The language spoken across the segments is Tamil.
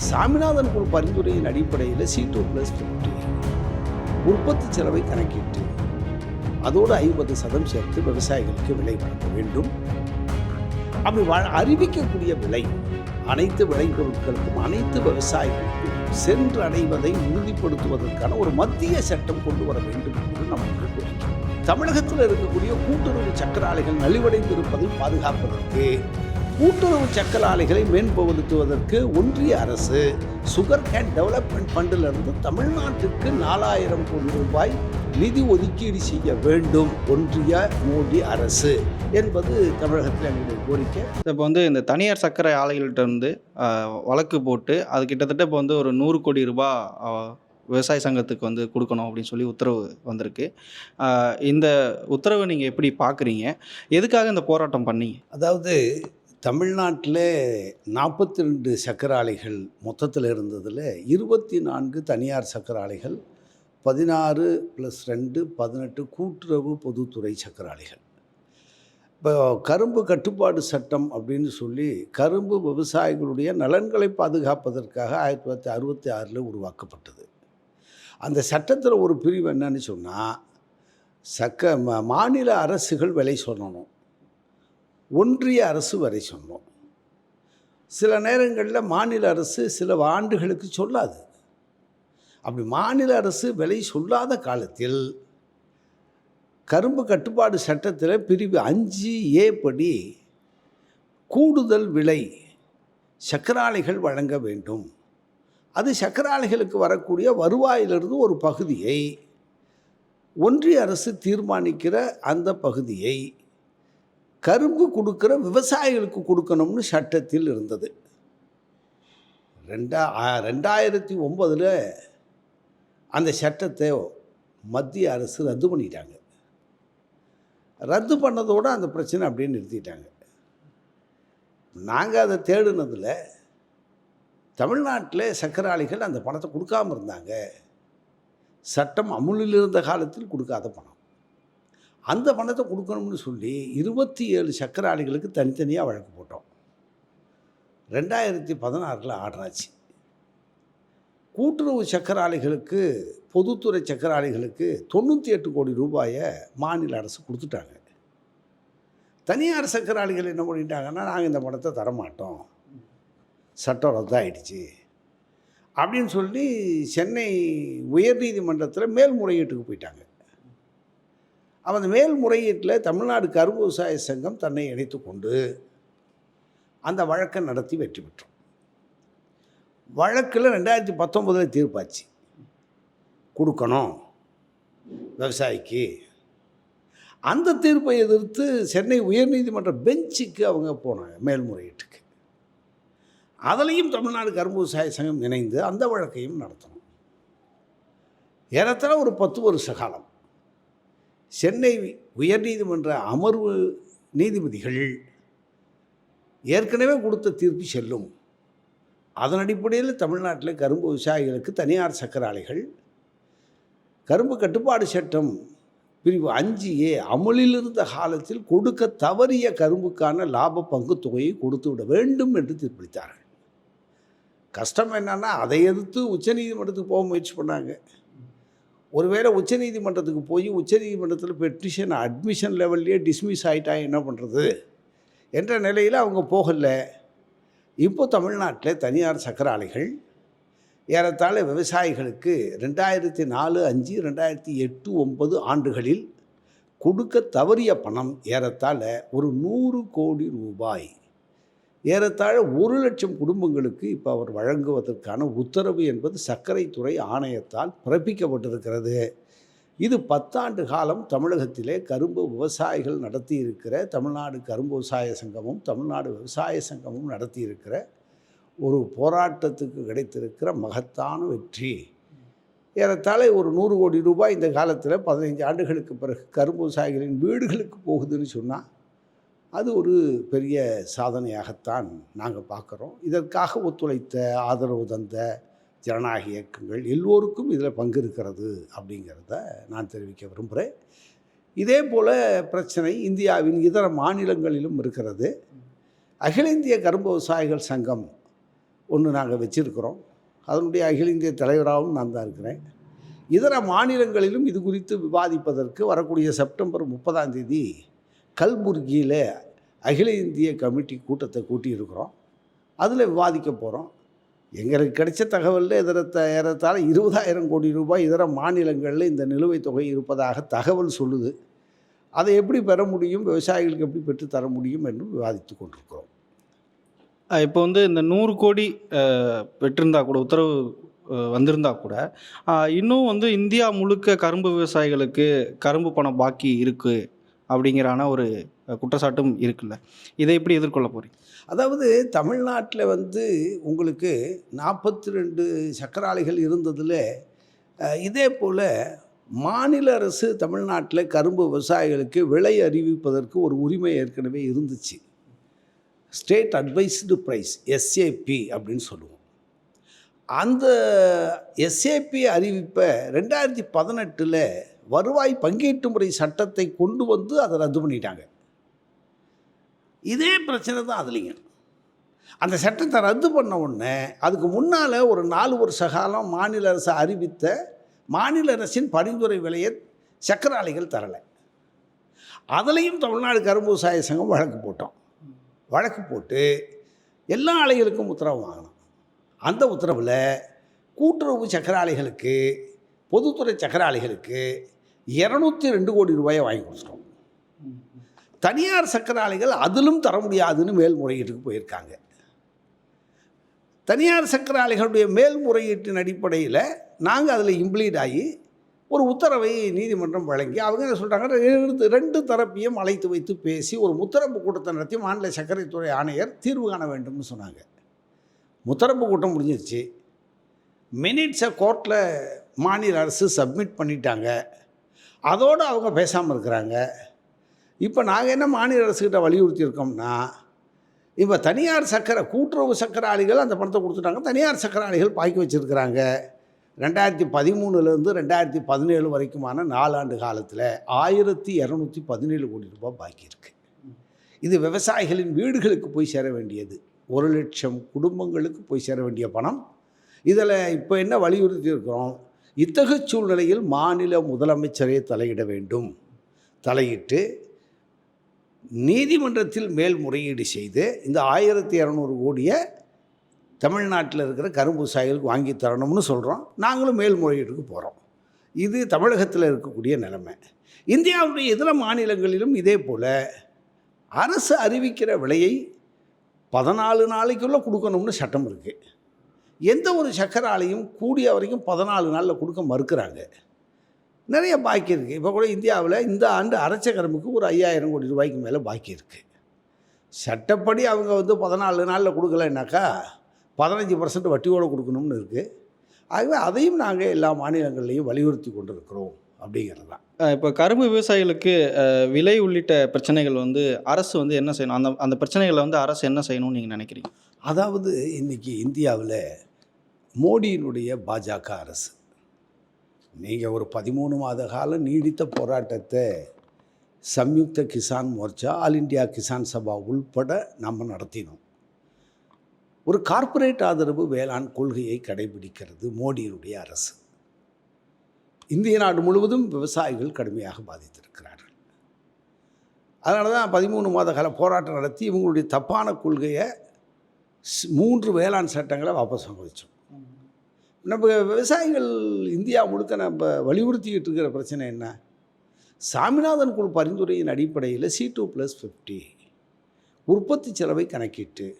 சாமிநாதன் குழு பரிந்துரையின் அடிப்படையில் சி டூ ப்ளஸ் ஃபிஃப்டி உற்பத்தி செலவை கணக்கிட்டு அதோடு ஐம்பது சதம் சேர்த்து விவசாயிகளுக்கு விலை வழங்க வேண்டும். அப்படி வ- அறிவிக்கக்கூடிய விலை அனைத்து விளைபொருட்களுக்கும் அனைத்து விவசாயிகளுக்கும் சென்று அடைவதை உறுதிப்படுத்துவதற்கான ஒரு மத்திய சட்டம் கொண்டு வர வேண்டும் என்று நமக்கு கோரிக்கை தமிழகத்தில் இருக்கக்கூடிய கூட்டுறவு சக்கர ஆலைகள் நலிவடைந்து இருப்பதை பாதுகாப்பதற்கு கூட்டுறவு சக்கர ஆலைகளை மேம்படுத்துவதற்கு ஒன்றிய அரசு சுகர் கேன் டெவலப்மெண்ட் ஃபண்டிலிருந்து தமிழ்நாட்டுக்கு நாலாயிரம் கோடி ரூபாய் நிதி ஒதுக்கீடு செய்ய வேண்டும் ஒன்றிய மோடி அரசு என்பது தமிழகத்தில் எங்களுடைய கோரிக்கை. இப்போ வந்து இந்த தனியார் சர்க்கரை ஆலைகள்கிட்ட இருந்து வழக்கு போட்டு அது கிட்டத்தட்ட இப்போ வந்து ஒரு நூறு கோடி ரூபாய் விவசாய சங்கத்துக்கு வந்து கொடுக்கணும் அப்படின்னு சொல்லி உத்தரவு வந்திருக்கு. இந்த உத்தரவை நீங்கள் எப்படி பார்க்குறீங்க? எதுக்காக இந்த போராட்டம் பண்ணீங்க? அதாவது தமிழ்நாட்டில் நாற்பத்தி ரெண்டு சக்கர ஆலைகள் மொத்தத்தில் இருந்ததில் இருபத்தி நான்கு தனியார் சக்கர ஆலைகள் பதினாறு ப்ளஸ் ரெண்டு பதினெட்டு கூட்டுறவு பொதுத்துறை சக்கர ஆலைகள் இப்போ கரும்பு கட்டுப்பாடு சட்டம் அப்படின்னு சொல்லி கரும்பு விவசாயிகளுடைய நலன்களை பாதுகாப்பதற்காக ஆயிரத்தி தொள்ளாயிரத்தி அறுபத்தி ஆறில் உருவாக்கப்பட்டது. அந்த சட்டத்தில் ஒரு பிரிவு என்னன்னு சொன்னால் சக்க மாநில அரசுகள் விலை சொல்லணும். ஒன்றிய அரசு வரை சொன்னோம். சில நேரங்களில் மாநில அரசு சில ஆண்டுகளுக்கு சொல்லாது. அப்படி மாநில அரசு விலை சொல்லாத காலத்தில் கரும்பு கட்டுப்பாடு சட்டத்தில் பிரிவு அஞ்சு ஏ படி கூடுதல் விலை சக்கராலைகள் வழங்க வேண்டும். அது சக்கராலைகளுக்கு வரக்கூடிய வருவாயிலிருந்து ஒரு பகுதியை ஒன்றிய அரசு தீர்மானிக்கிற அந்த பகுதியை கரும்பு கொடுக்குற விவசாயிகளுக்கு கொடுக்கணும்னு சட்டத்தில் இருந்தது. ரெண்டா ரெண்டாயிரத்தி ஒம்பதில் அந்த சட்டத்தை மத்திய அரசு ரத்து பண்ணிட்டாங்க. ரத்து பண்ணதோடு அந்த பிரச்சனை அப்படியே நிறுத்திட்டாங்க. நாங்கள் அதை தேடினதில் தமிழ்நாட்டில் சக்கராளிகள் அந்த பணத்தை கொடுக்காம இருந்தாங்க. சட்டம் அமுலில் இருந்த காலத்தில் கொடுக்காத பணம். அந்த பணத்தை கொடுக்கணும்னு சொல்லி இருபத்தி ஏழு சக்கராளிகளுக்கு தனித்தனியாக வழக்கு போட்டோம். ரெண்டாயிரத்தி பதினாறில் ஆர்டராச்சு கூட்டுறவு சக்கராளிகளுக்கு பொதுத்துறை சக்கராளிகளுக்கு தொண்ணூற்றி எட்டு கோடி ரூபாயை மாநில அரசு கொடுத்துட்டாங்க. தனியார் சக்கர என்ன பண்ணிட்டாங்கன்னா நாங்கள் இந்த பணத்தை தரமாட்டோம். சட்டம் ரத்தாயிடுச்சு. அப்படின்னு சொல்லி சென்னை உயர்நீதிமன்றத்தில் மேல்முறையீட்டுக்கு போயிட்டாங்க. அவன் அந்த மேல்முறையீட்டில் தமிழ்நாடு கரும்பு விவசாய சங்கம் தன்னை இணைத்து கொண்டு அந்த வழக்கை நடத்தி வெற்றி பெற்றோம் வழக்கில் ரெண்டாயிரத்தி பத்தொம்போதில் தீர்ப்பாச்சு. கொடுக்கணும் விவசாயிக்கு. அந்த தீர்ப்பை எதிர்த்து சென்னை உயர்நீதிமன்ற பெஞ்சுக்கு அவங்க போனாங்க மேல்முறையீட்டுக்கு. அதிலையும் தமிழ்நாடு கரும்பு விவசாய சங்கம் இணைந்து அந்த வழக்கையும் நடத்தணும். ஏறத்தாழ ஒரு பத்து வருஷ காலம். சென்னை உயர்நீதிமன்ற அமர்வு நீதிபதிகள் ஏற்கனவே கொடுத்த தீர்ப்பு செல்லும். அதன் அடிப்படையில் தமிழ்நாட்டில் கரும்பு விவசாயிகளுக்கு தனியார் சக்கர ஆலைகள் கரும்பு கட்டுப்பாடு சட்டம் பிரிவு அஞ்சு ஏ அமலில் இருந்த காலத்தில் கொடுக்க தவறிய கரும்புக்கான லாப பங்கு தொகையை கொடுத்து விட வேண்டும் என்று தீர்ப்பளித்தார்கள். கஷ்டம் என்னன்னா அதை எதிர்த்து உச்சநீதிமன்றத்துக்கு போக முயற்சி பண்ணாங்க. ஒருவேளை உச்சநீதிமன்றத்துக்கு போய் உச்சநீதிமன்றத்தில் பெட்டிஷன் அட்மிஷன் லெவல்லையே டிஸ்மிஸ் ஆகிட்டா என்ன பண்ணுறது என்ற நிலையில் அவங்க போகலை. இப்போ தமிழ்நாட்டில் தனியார் சக்கர ஆலைகள் ஏறத்தாழ விவசாயிகளுக்கு ரெண்டாயிரத்தி நாலு அஞ்சு ரெண்டாயிரத்தி எட்டு ஒன்பது ஆண்டுகளில் கொடுக்க தவறிய பணம் ஏறத்தாழ ஒரு நூறு கோடி ரூபாய். ஏறத்தாழ ஒரு லட்சம் குடும்பங்களுக்கு இப்போ அவர் வழங்குவதற்கான உத்தரவு என்பது சர்க்கரைத்துறை ஆணையத்தால் பிறப்பிக்கப்பட்டிருக்கிறது. இது பத்தாண்டு காலம் தமிழகத்திலே கரும்பு விவசாயிகள் நடத்தி இருக்கிற தமிழ்நாடு கரும்பு விவசாய சங்கமும் தமிழ்நாடு விவசாய சங்கமும் நடத்தியிருக்கிற ஒரு போராட்டத்துக்கு கிடைத்திருக்கிற மகத்தான வெற்றி. ஏறத்தாழ ஒரு நூறு கோடி ரூபாய் இந்த காலத்தில் பதினைஞ்சு ஆண்டுகளுக்கு பிறகு கரும்பு விவசாயிகளின் வீடுகளுக்கு போகுதுன்னு சொன்னால் அது ஒரு பெரிய சாதனையாகத்தான் நாங்கள் பார்க்குறோம். இதற்காக ஒத்துழைத்த ஆதரவு தந்த ஜனநாயக இயக்கங்கள் எல்லோருக்கும் இதில் பங்கு இருக்கிறது அப்படிங்கிறத நான் தெரிவிக்க விரும்புகிறேன். இதே போல் பிரச்சனை இந்தியாவின் இதர மாநிலங்களிலும் இருக்கிறது. அகில இந்திய கரும்பு விவசாயிகள் சங்கம் ஒன்று நாங்கள் வச்சுருக்கிறோம். அதனுடைய அகில இந்திய தலைவராகவும் நான் தான் இருக்கிறேன். இதர மாநிலங்களிலும் இது குறித்து விவாதிப்பதற்கு வரக்கூடிய செப்டம்பர் முப்பதாம் தேதி கல்புர்கியில் அகில இந்திய கமிட்டி கூட்டத்தை கூட்டியிருக்கிறோம். அதில் விவாதிக்க போகிறோம் எங்களுக்கு கிடைச்ச தகவலில் இதர ஏறத்தாழ இருபதாயிரம் கோடி ரூபாய் இதர மாநிலங்களில் இந்த நிலுவைத் தொகை இருப்பதாக தகவல் சொல்லுது. அதை எப்படி பெற முடியும்? விவசாயிகளுக்கு எப்படி பெற்று தர முடியும் என்று விவாதித்து கொண்டிருக்கிறோம். இப்போ வந்து இந்த நூறு கோடி அஹ், பெற்றிருந்தா கூட உத்தரவு வந்திருந்தா கூட இன்னும் வந்து இந்தியா முழுக்க கரும்பு விவசாயிகளுக்கு கரும்பு பணம் பாக்கி இருக்குது அப்படிங்கிறான ஒரு குற்றச்சாட்டும் இருக்குல்ல. இதை எப்படி எதிர்கொள்ள போகிறீங்க அதாவது தமிழ்நாட்டில் வந்து உங்களுக்கு நாற்பத்தி ரெண்டு சக்கராளிகள் இருந்ததில் இதே போல் மாநில அரசு தமிழ்நாட்டில் கரும்பு விவசாயிகளுக்கு விலை அறிவிப்பதற்கு ஒரு உரிமை ஏற்கனவே இருந்துச்சு. ஸ்டேட் அட்வைஸ்டு ப்ரைஸ் எஸ்ஏபி அப்படின்னு சொல்லுவோம். அந்த எஸ்ஏபி அறிவிப்பை ரெண்டாயிரத்தி பதினெட்டில் வருவாய் பங்கீட்டு முறை சட்டத்தை கொண்டு வந்து அதை ரத்து பண்ணிட்டாங்க. இதே பிரச்சனை தான் அதுலேயும். அந்த சட்டத்தை ரத்து பண்ண உடனே அதுக்கு முன்னால் ஒரு நாலு வருஷ காலம் மாநில அரசு அறிவித்த மாநில அரசின் பரிந்துரை விலையை சக்கராலைகள் தரலை. அதுலேயும் தமிழ்நாடு கரும்பு விவசாய சங்கம் வழக்கு போட்டோம். வழக்கு போட்டு எல்லா ஆலைகளுக்கும் உத்தரவு வாங்கினோம். அந்த உத்தரவில் கூட்டுறவு சக்கராலைகளுக்கு பொதுத்துறை சக்கராலைகளுக்கு இரநூத்தி ரெண்டு கோடி ரூபாயை வாங்கி கொடுத்துட்டோம். தனியார் சக்கராலைகள் அதிலும் தர முடியாதுன்னு மேல்முறையீட்டுக்கு போயிருக்காங்க. தனியார் சக்கராலைகளுடைய மேல்முறையீட்டின் அடிப்படையில் நாங்கள் அதில் இம்ப்ளீட் ஆகி ஒரு உத்தரவை நீதிமன்றம் வழங்கி அவங்க என்ன சொல்கிறாங்க ரெண்டு ரெண்டு தரப்பையும் அழைத்து வைத்து பேசி ஒரு முத்தரப்பு கூட்டத்தை நடத்தி மாநில சர்க்கரைத்துறை ஆணையர் தீர்வு காண வேண்டும்னு சொன்னாங்க. முத்தரப்பு கூட்டம் முடிஞ்சிருச்சு. மினிட்ஸை கோர்ட்டில் மாநில அரசு சப்மிட் பண்ணிட்டாங்க. அதோடு அவங்க பேசாமல் இருக்கிறாங்க. இப்போ நாங்கள் என்ன மாநில அரசுக்கிட்ட வலியுறுத்தியிருக்கோம்னா இப்போ தனியார் சக்கரை கூட்டுறவு சக்கராளிகள் அந்த பணத்தை கொடுத்துட்டாங்க. தனியார் சக்கரை ஆலைகள் பாக்கி வச்சுருக்கிறாங்க. ரெண்டாயிரத்தி பதிமூணுலேருந்து ரெண்டாயிரத்தி பதினேழு வரைக்குமான நாலாண்டு காலத்தில் ஆயிரத்தி இரநூத்தி பதினேழு கோடி ரூபாய் பாக்கி இருக்குது இது விவசாயிகளின் வீடுகளுக்கு போய் சேர வேண்டியது. ஒரு லட்சம் குடும்பங்களுக்கு போய் சேர வேண்டிய பணம். இதில் இப்போ என்ன வலியுறுத்தி இருக்கிறோம் இத்தகு சூழ்நிலையில் மாநில முதலமைச்சரே தலையிட வேண்டும். தலையிட்டு நீதிமன்றத்தில் மேல்முறையீடு செய்து இந்த ஆயிரத்தி இரநூறு கோடியை தமிழ்நாட்டில் இருக்கிற கரும்பு சாயலுக்கு வாங்கி தரணும்னு சொல்கிறோம் நாங்களும் மேல்முறையீட்டுக்கு போகிறோம் இது தமிழகத்தில் இருக்கக்கூடிய நிலைமை. இந்தியாவுடைய இதர மாநிலங்களிலும் இதே போல் அரசு அறிவிக்கிற விலையை பதினாலு நாளைக்குள்ளே கொடுக்கணும்னு சட்டம் இருக்குது எந்த ஒரு சக்கர ஆலையும் கூடிய வரைக்கும் பதினாலு நாளில் கொடுக்க மறுக்கிறாங்க. நிறைய பாக்கி இருக்குது இப்போ கூட இந்தியாவில் இந்த ஆண்டு அரைச்ச கரும்புக்கு ஒரு ஐயாயிரம் கோடி ரூபாய்க்கு மேலே பாக்கி இருக்குது சட்டப்படி அவங்க வந்து பதினாலு நாளில் கொடுக்கலைன்னாக்கா பதினஞ்சு பர்சன்ட் வட்டியோடு கொடுக்கணும்னு இருக்குது ஆகவே அதையும் நாங்கள் எல்லா மாநிலங்கள்லேயும் வலியுறுத்தி கொண்டு இருக்கிறோம் அப்படிங்கிறது தான். இப்போ கரும்பு விவசாயிகளுக்கு விலை உள்ளிட்ட பிரச்சனைகள் வந்து அரசு வந்து என்ன செய்யணும்? அந்த அந்த பிரச்சனைகளை வந்து அரசு என்ன செய்யணும்னு நீங்கள் நினைக்கிறீங்க? அதாவது இன்றைக்கி இந்தியாவில் மோடியினுடைய பாஜக அரசு. நீங்கள் ஒரு பதிமூணு மாத காலம் நீடித்த போராட்டத்தை சம்யுக்த கிசான் மோர்ச்சா ஆல் இந்தியா கிசான் சபா உள்பட நம்ம நடத்தினோம். ஒரு கார்ப்பரேட் ஆதரவு வேளாண் கொள்கையை கடைபிடிக்கிறது மோடியினுடைய அரசு. இந்திய நாடு முழுவதும் விவசாயிகள் கடுமையாக பாதித்திருக்கிறார்கள். அதனால தான் பதிமூணு மாத கால போராட்டம் நடத்தி இவங்களுடைய தப்பான கொள்கையை மூன்று வேளாண் சட்டங்களை வாபஸ் வாங்க வச்சோம். நம்ம விவசாயிகள் இந்தியா முழுக்க நம்ம வலியுறுத்திக்கிட்டு இருக்கிற பிரச்சனை என்ன? சாமிநாதன் குழு பரிந்துரையின் அடிப்படையில் சி டூ ப்ளஸ் ஃபிஃப்டி உற்பத்தி செலவை கணக்கிட்டு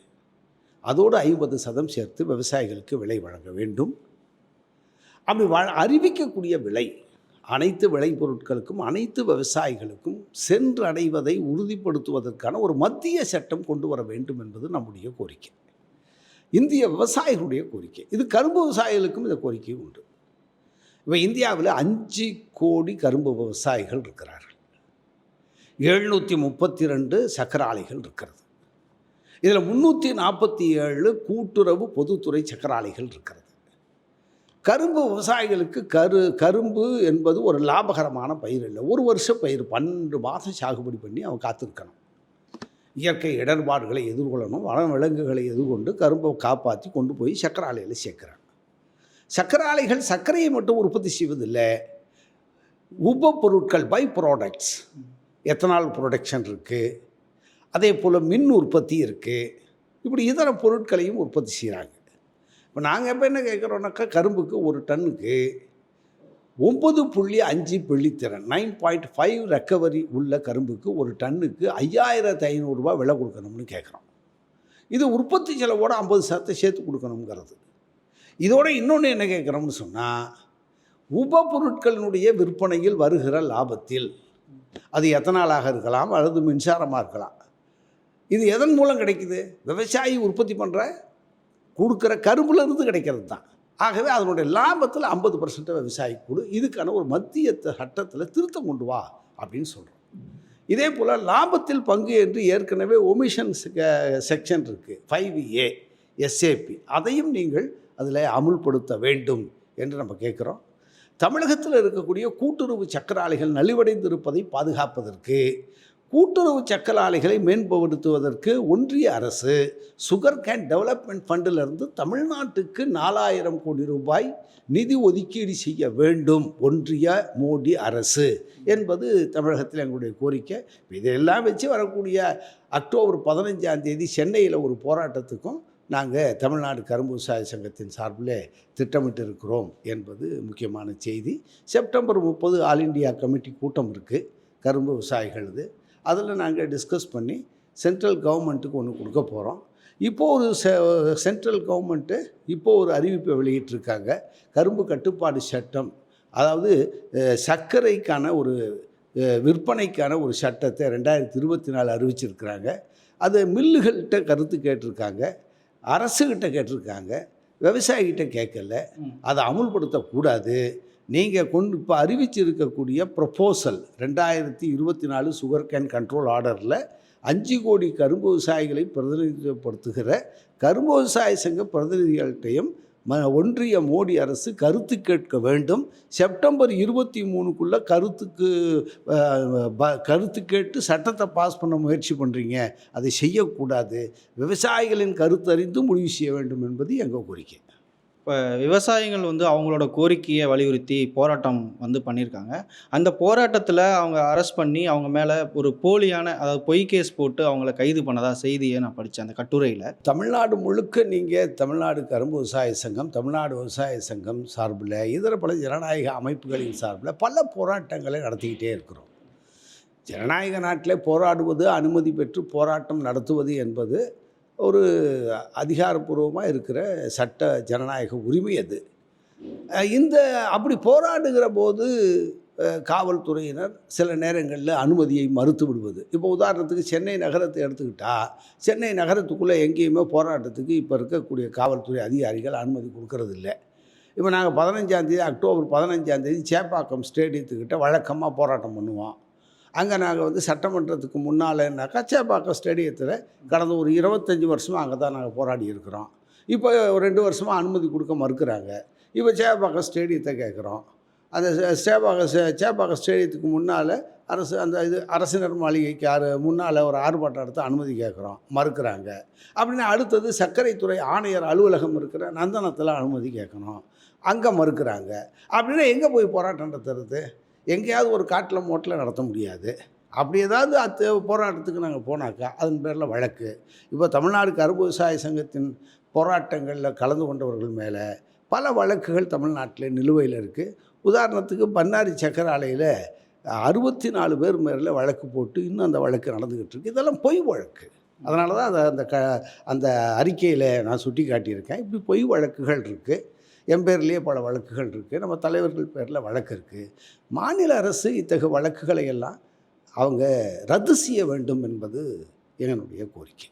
அதோடு ஐம்பது சதம் சேர்த்து விவசாயிகளுக்கு விலை வழங்க வேண்டும். அப்படி வ அறிவிக்கக்கூடிய விலை அனைத்து விளைபொருட்களுக்கும் அனைத்து விவசாயிகளுக்கும் சென்றடைவதை உறுதிப்படுத்துவதற்கான ஒரு மத்திய சட்டம் கொண்டு வர வேண்டும் என்பது நம்முடைய கோரிக்கை. இந்திய விவசாயிகளுடைய கோரிக்கை. இது கரும்பு விவசாயிகளுக்கும் இந்த கோரிக்கை உண்டு. இப்போ இந்தியாவில் அஞ்சு கோடி கரும்பு விவசாயிகள் இருக்கிறார்கள். எழுநூற்றி முப்பத்தி ரெண்டு சக்கர ஆலைகள் இருக்கிறது. இதில் முந்நூற்றி நாற்பத்தி ஏழு கூட்டுறவு பொதுத்துறை சக்கர ஆலைகள் இருக்கிறது. கரும்பு விவசாயிகளுக்கு கரு கரும்பு என்பது ஒரு லாபகரமான பயிர் இல்லை. ஒரு வருஷம் பயிர் பன்னெண்டு மாதம் சாகுபடி பண்ணி அவன் காத்திருக்கணும். இயற்கை இடர்பாடுகளை எதிர்கொள்ளணும் வன விலங்குகளை எதிர்கொண்டு கரும்பை காப்பாற்றி கொண்டு போய் சக்கரை ஆலையில் சேர்க்குறாங்க. சக்கர ஆலைகள் சர்க்கரையை மட்டும் உற்பத்தி செய்வதில்லை. உப பொருட்கள் பை ப்ராடக்ட்ஸ். எத்தனால் ப்ரொடக்ஷன் இருக்குது அதே போல் மின் உற்பத்தி இருக்குது இப்படி இதர பொருட்களையும் உற்பத்தி செய்கிறாங்க இப்போ நாங்கள் எப்போ என்ன கேட்குறோன்னாக்கா கரும்புக்கு ஒரு டன்னுக்கு ஒம்பது புள்ளி அஞ்சு வெள்ளித்திறன் நைன் பாயிண்ட் ஃபைவ் ரெக்கவரி உள்ள கரும்புக்கு ஒரு டன்னுக்கு ஐயாயிரத்து ஐநூறுரூவா விலை கொடுக்கணும்னு கேட்குறோம். இது உற்பத்தி செலவோட ஐம்பது சதத்தை சேர்த்து கொடுக்கணுங்கிறது இதோட இன்னொன்று என்ன கேட்குறோம்னு சொன்னால் உப பொருட்களினுடைய விற்பனையில் வருகிற லாபத்தில் அது எத்தனாலாக இருக்கலாம் அல்லது மின்சாரமாக இருக்கலாம். இது எதன் மூலம் கிடைக்குது? விவசாயி உற்பத்தி பண்ணுற கொடுக்குற கரும்புலேருந்து கிடைக்கிறது தான் ஆகவே அதனுடைய லாபத்தில் ஐம்பது பர்சன்ட்டை விவசாயி கொடு. இதுக்கான ஒரு மத்திய சட்டத்தில் திருத்தம் கொண்டு வா அப்படின்னு சொல்கிறோம் இதே போல் லாபத்தில் பங்கு என்று ஏற்கனவே ஒமிஷன் செக்ஷன் இருக்குது ஃபைவ் ஏ எஸ்ஏபி அதையும் நீங்கள் அதில் அமுல்படுத்த வேண்டும் என்று நம்ம கேட்குறோம். தமிழகத்தில் இருக்கக்கூடிய கூட்டுறவு சக்கராளிகள் நலிவடைந்திருப்பதை பாதுகாப்பதற்கு கூட்டுறவு சக்கலாலைகளை மேம்படுத்துவதற்கு ஒன்றிய அரசு சுகர் கேன் டெவலப்மெண்ட் ஃபண்டிலிருந்து தமிழ்நாட்டுக்கு நாலாயிரம் கோடி ரூபாய் நிதி ஒதுக்கீடு செய்ய வேண்டும் ஒன்றிய மோடி அரசு என்பது தமிழகத்தில் எங்களுடைய கோரிக்கை. இதையெல்லாம் வச்சு வரக்கூடிய அக்டோபர் பதினஞ்சாம் தேதி சென்னையில் ஒரு போராட்டத்துக்கும் நாங்கள் தமிழ்நாடு கரும்பு விவசாய சங்கத்தின் சார்பில் திட்டமிட்டு இருக்கிறோம் என்பது முக்கியமான செய்தி. செப்டம்பர் முப்பது ஆல் இண்டியா கமிட்டி கூட்டம் இருக்குது கரும்பு விவசாயிகளது அதில் நாங்கள் டிஸ்கஸ் பண்ணி சென்ட்ரல் கவர்மெண்ட்டுக்கு ஒன்று கொடுக்க போகிறோம் இப்போது ஒரு சென்ட்ரல் கவர்மெண்ட்டு இப்போது ஒரு அறிவிப்பை வெளியிட்டிருக்காங்க. கரும்பு கட்டுப்பாடு சட்டம் அதாவது சர்க்கரைக்கான ஒரு விற்பனைக்கான ஒரு சட்டத்தை ரெண்டாயிரத்தி இருபத்தி நாலு அறிவிச்சிருக்கிறாங்க. அது மில்லுகள்கிட்ட கருத்து கேட்டிருக்காங்க. அரசுகிட்ட கேட்டிருக்காங்க. விவசாயிகிட்ட கேட்கல. அதை அமுல்படுத்தக்கூடாது. நீங்கள் கொண்டு இப்போ அறிவிச்சிருக்கக்கூடிய ப்ரொப்போசல் ரெண்டாயிரத்தி இருபத்தி நாலு சுகர் கேன் கண்ட்ரோல் ஆர்டரில் அஞ்சு கோடி கரும்பு விவசாயிகளை பிரதிநிதித்துவப்படுத்துகிற கரும்பு விவசாய சங்க பிரதிநிதிகள்கிட்டையும் ம ஒன்றிய மோடி அரசு கருத்து கேட்க வேண்டும். செப்டம்பர் இருபத்தி மூணுக்குள்ளே கருத்துக்கு ப கருத்து கேட்டு சட்டத்தை பாஸ் பண்ண முயற்சி பண்ணுறீங்க அதை செய்யக்கூடாது. விவசாயிகளின் கருத்தறிந்து முடிவு செய்ய வேண்டும் என்பது எங்கள் கோரிக்கை. இப்போ விவசாயிகள் வந்து அவங்களோட கோரிக்கையை வலியுறுத்தி போராட்டம் வந்து பண்ணியிருக்காங்க. அந்த போராட்டத்தில் அவங்க அரெஸ்ட் பண்ணி அவங்க மேலே ஒரு போலியான அதாவது பொய் கேஸ் போட்டு அவங்கள கைது பண்ணதா செய்தியை நான் படித்தேன் அந்த கட்டுரையில். தமிழ்நாடு முழுக்க நீங்கள் தமிழ்நாடு கரும்பு விவசாய சங்கம் தமிழ்நாடு விவசாய சங்கம் சார்பில் இதர பல ஜனநாயக அமைப்புகளின் சார்பில் பல போராட்டங்களை நடத்திக்கிட்டே இருக்கிறோம். ஜனநாயக நாட்டிலே போராடுவது அனுமதி பெற்று போராட்டம் நடத்துவது என்பது ஒரு அதிகாரப்பூர்வமாக இருக்கிற சட்ட ஜனநாயக உரிமை அது. இந்த அப்படி போராடுகிற போது காவல்துறையினர் சில நேரங்களில் அனுமதியை மறுத்து விடுவது. இப்போ உதாரணத்துக்கு சென்னை நகரத்தை எடுத்துக்கிட்டால் சென்னை நகரத்துக்குள்ளே எங்கேயுமே போராட்டத்துக்கு இப்போ இருக்கக்கூடிய காவல்துறை அதிகாரிகள் அனுமதி கொடுக்கறது இல்லை இப்போ நாங்கள் பதினஞ்சாந்தேதி அக்டோபர் பதினஞ்சாந்தேதி சேப்பாக்கம் ஸ்டேடியத்துக்கிட்ட வழக்கமாக போராட்டம் பண்ணுவோம். அங்கே நாங்கள் வந்து சட்டமன்றத்துக்கு முன்னாலனாக்கா சேப்பாக்கம் ஸ்டேடியத்தில் கடந்த ஒரு இருபத்தஞ்சி வருஷமாக அங்கே தான் நாங்கள் போராடி இருக்கிறோம். இப்போ ஒரு ரெண்டு வருஷமாக அனுமதி கொடுக்க மறுக்கிறாங்க. இப்போ சேப்பாக்கம் ஸ்டேடியத்தை கேட்குறோம். அந்த சே- சேப்பாக்கம் சேப்பாக்கம் ஸ்டேடியத்துக்கு முன்னால் அரசு அந்த இது அரசினர் மாளிகைக்கு ஆறு முன்னால் ஒரு ஆர்ப்பாட்டம் எடுத்து அனுமதி கேட்குறோம். மறுக்கிறாங்க. அப்படின்னு அடுத்தது சர்க்கரைத்துறை ஆணையர் அலுவலகம் இருக்கிற நந்தனத்தில் அனுமதி கேட்கணும். அங்கே மறுக்கிறாங்க. அப்படின்னா எங்கே போய் போராட்டம் நடத்துறது? எங்கேயாவது ஒரு காட்டில் மோட்டில் நடத்த முடியாது. அப்படி ஏதாவது அத்து போராட்டத்துக்கு நாங்கள் போனாக்கா அதன் பேரில் வழக்கு. இப்போ தமிழ்நாடு கரும்பு விவசாய சங்கத்தின் போராட்டங்களில் கலந்து கொண்டவர்கள் மேலே பல வழக்குகள் தமிழ்நாட்டில் நிலுவையில் இருக்குது உதாரணத்துக்கு பன்னாரி சக்கர ஆலையில் அறுபத்தி நாலு பேர் மேலே வழக்கு போட்டு இன்னும் அந்த வழக்கு நடந்துக்கிட்டு இருக்கு. இதெல்லாம் பொய் வழக்கு. அதனால தான் அதை அந்த க அந்த அறிக்கையில் நான் சுட்டி காட்டியிருக்கேன் இப்படி பொய் வழக்குகள் இருக்குது என் பேர்லேயே பல வழக்குகள் இருக்குது நம்ம தலைவர்கள் பேரில் வழக்கு இருக்குது மாநில அரசு இத்தகைய வழக்குகளை எல்லாம் அவங்க ரத்து செய்ய வேண்டும் என்பது என்னுடைய கோரிக்கை.